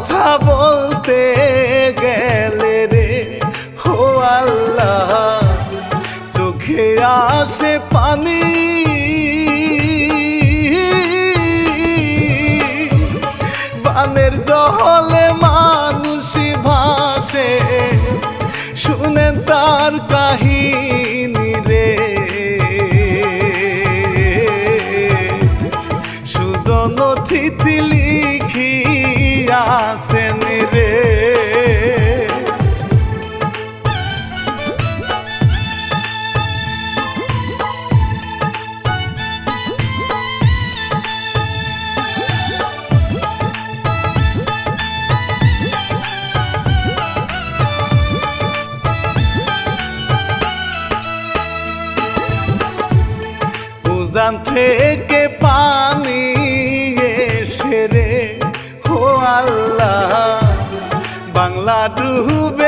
কথা বলতে গেলে রে হো আল্লাহ, চোখে আসে পানি। বানের জহলে মানুষ ভাসে, শুনেন তার কাহিনী। ডুবে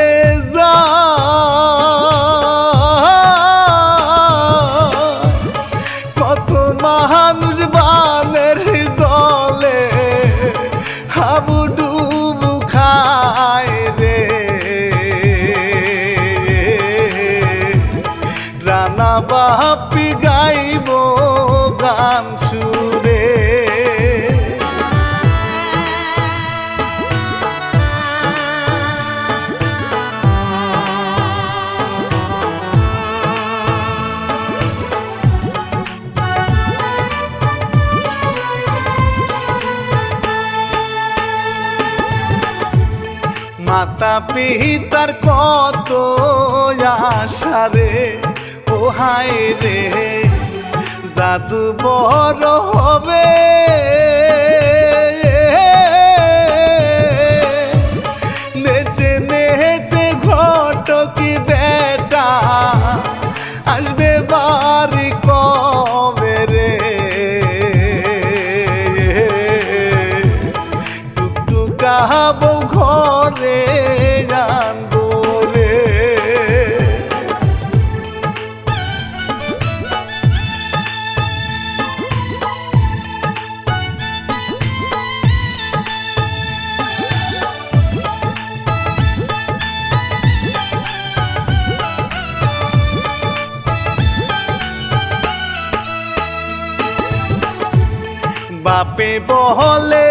মাতা পিতার কত আশা রে? ও হায় রে, জাদু বড় হবে। নেচে নেচে ঘটকি বেটা। মহলে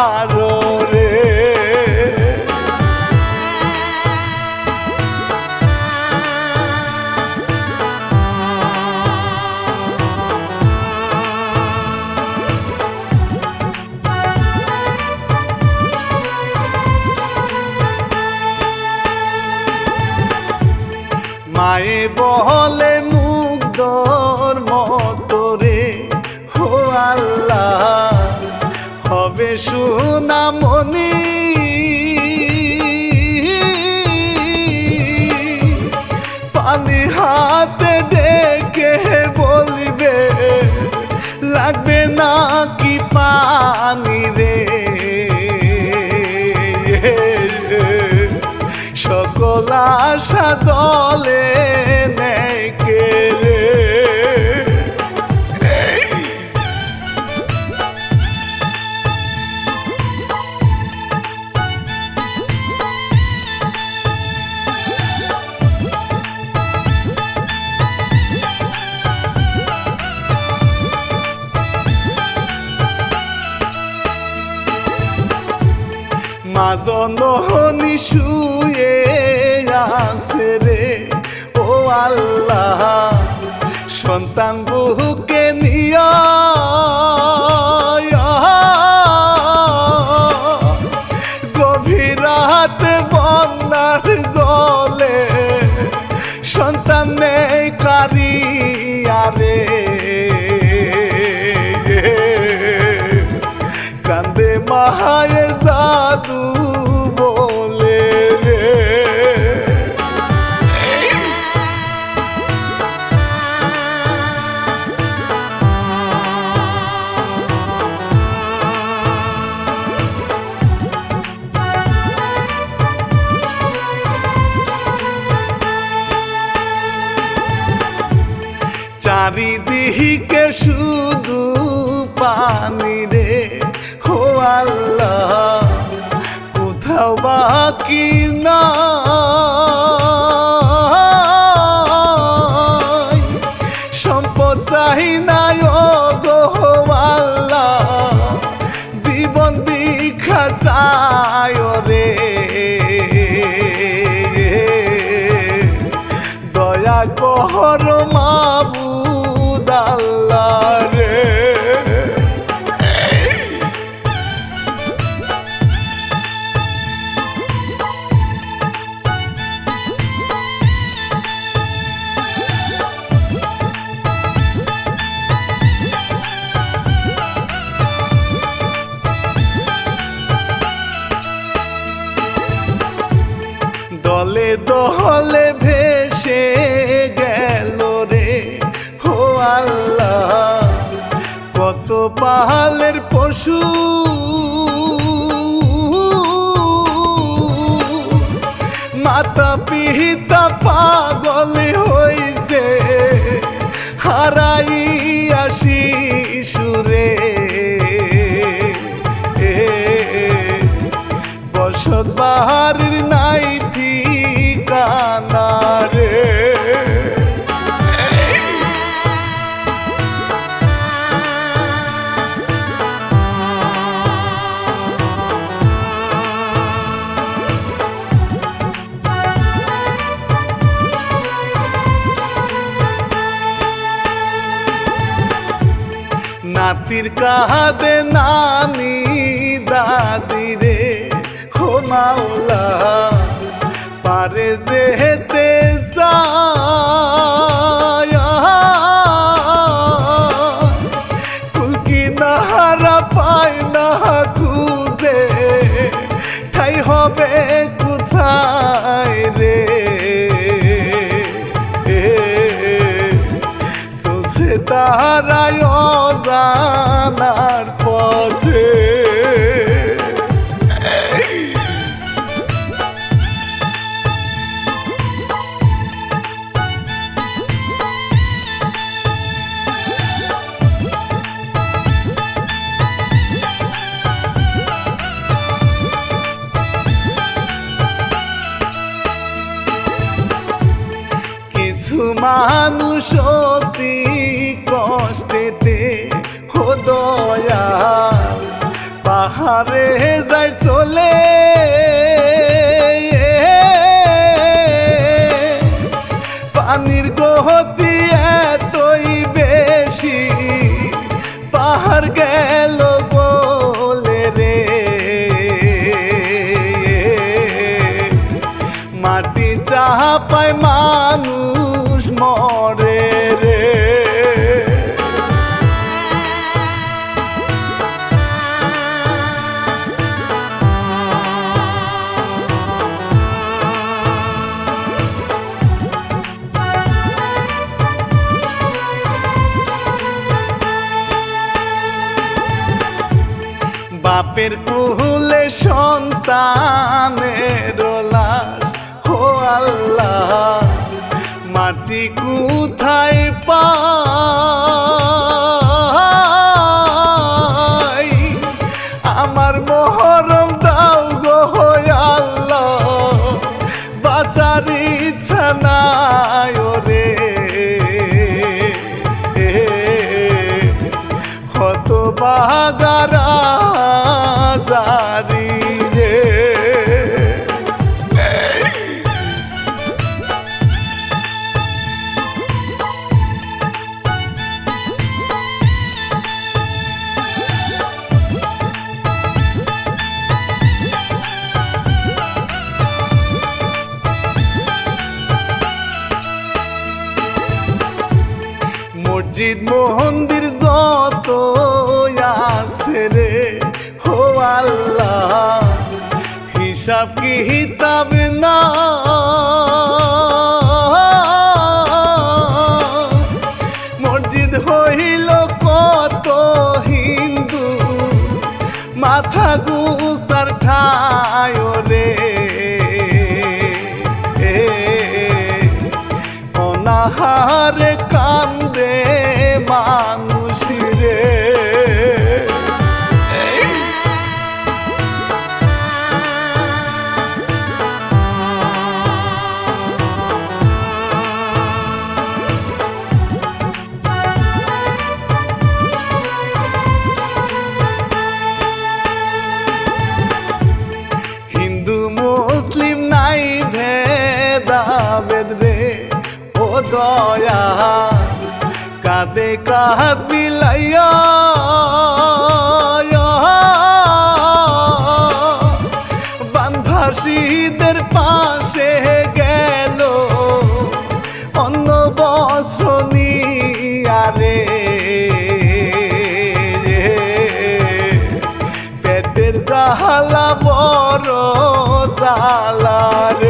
Amado. বাজনহনি শুয়ে আসে রে। ও আল্লাহ সন্তান চারিদিকে শুধু পানি রে। হো আল্লাহ কোথাও বাকি না সম্পদ চাই না রে। দয়া পিতা পাগল নাতির কাহাদে নানি দাদি রে পারে পারে যে মাটি চাহা পায় মানুষ মরে রে। বাপের কুহুলে সন্তানের মাটি কোথায় পাই আমার মহরম দাও গো আল্লাহ বাঁচার ইচ্ছা নাই রে হত কাহাত মিলাইয়া বান্ধাসীদের পাশে গেল অন্য বসনি আরে। পেটের জাহালা বড় জালা রে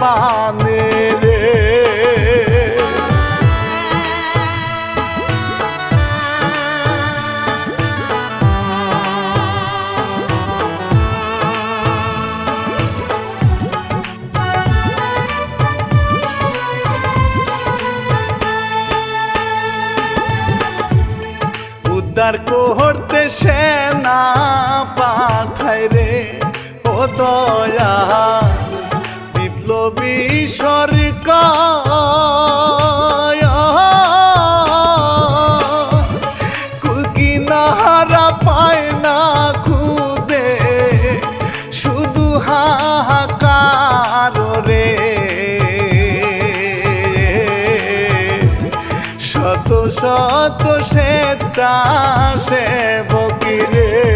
পানে রে। উদ্ধার করতে সেনা পাঠায় রে ও দয়া নাহারা পায় না খুঁজে শুধু শত সেবকিরে ভিক্ষু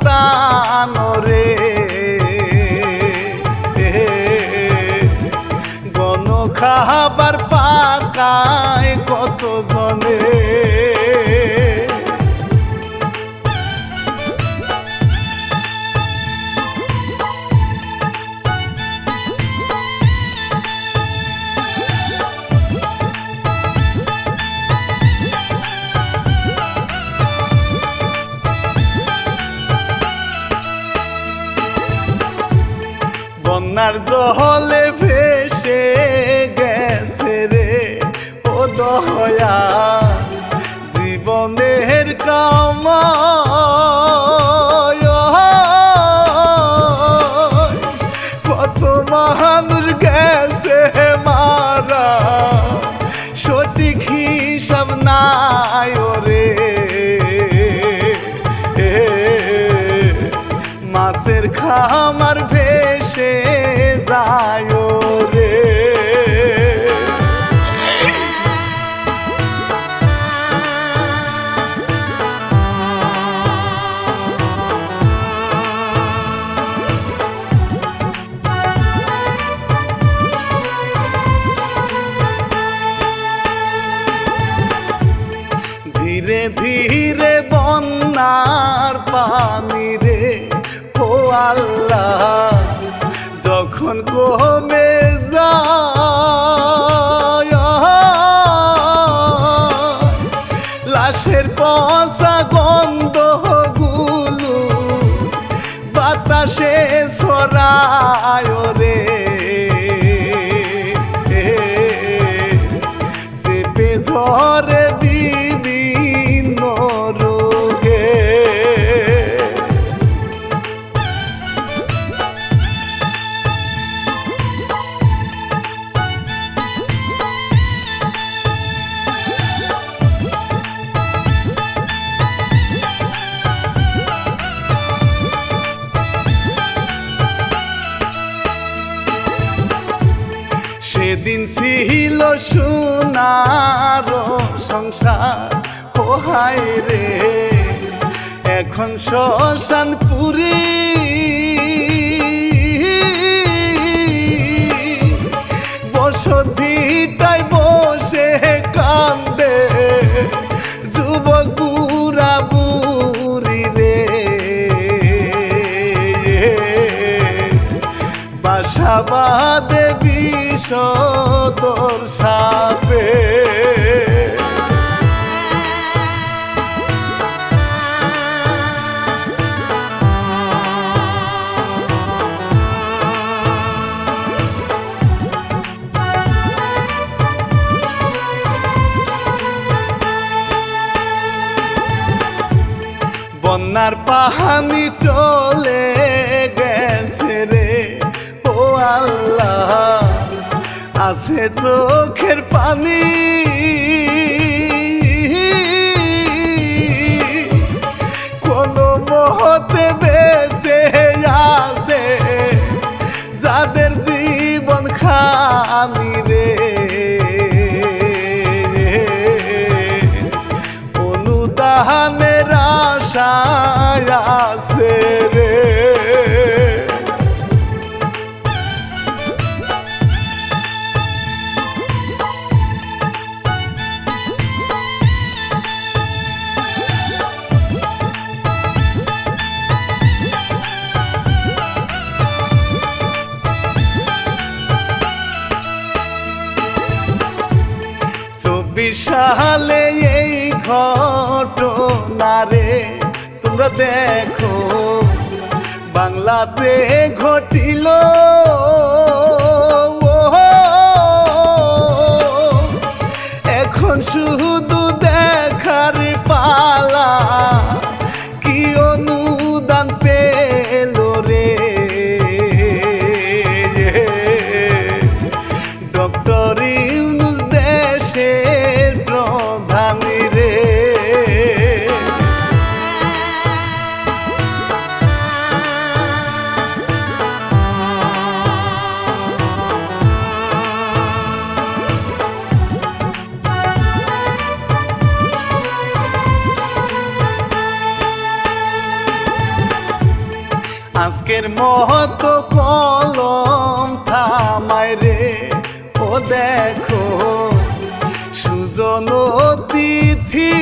সুসন্তান রে গণ খাবার পাকায় কত জনে হায় রে। এখন শ্মশান পুরী বসতিটাই বসে কান্দে যুবক বুড়া বুড়ি রে। বাসাবাদে বিষদর সাপে। পাহানি চলে গেছে রে? ও আল্লাহ আছে চোখের পানি। সালে এই ঘটনা রে তোমরা দেখো। বাংলাতে ঘটিল আজকের মহত কলম থামায় রে। ও দেখো, সুজন তিথি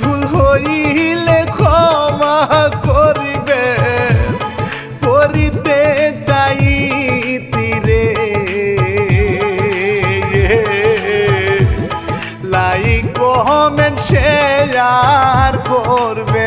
ভুল হইলে ক্ষমা করিবে, করিতে চাইতি রে লাইক কমেন্ট শেয়ার করবেন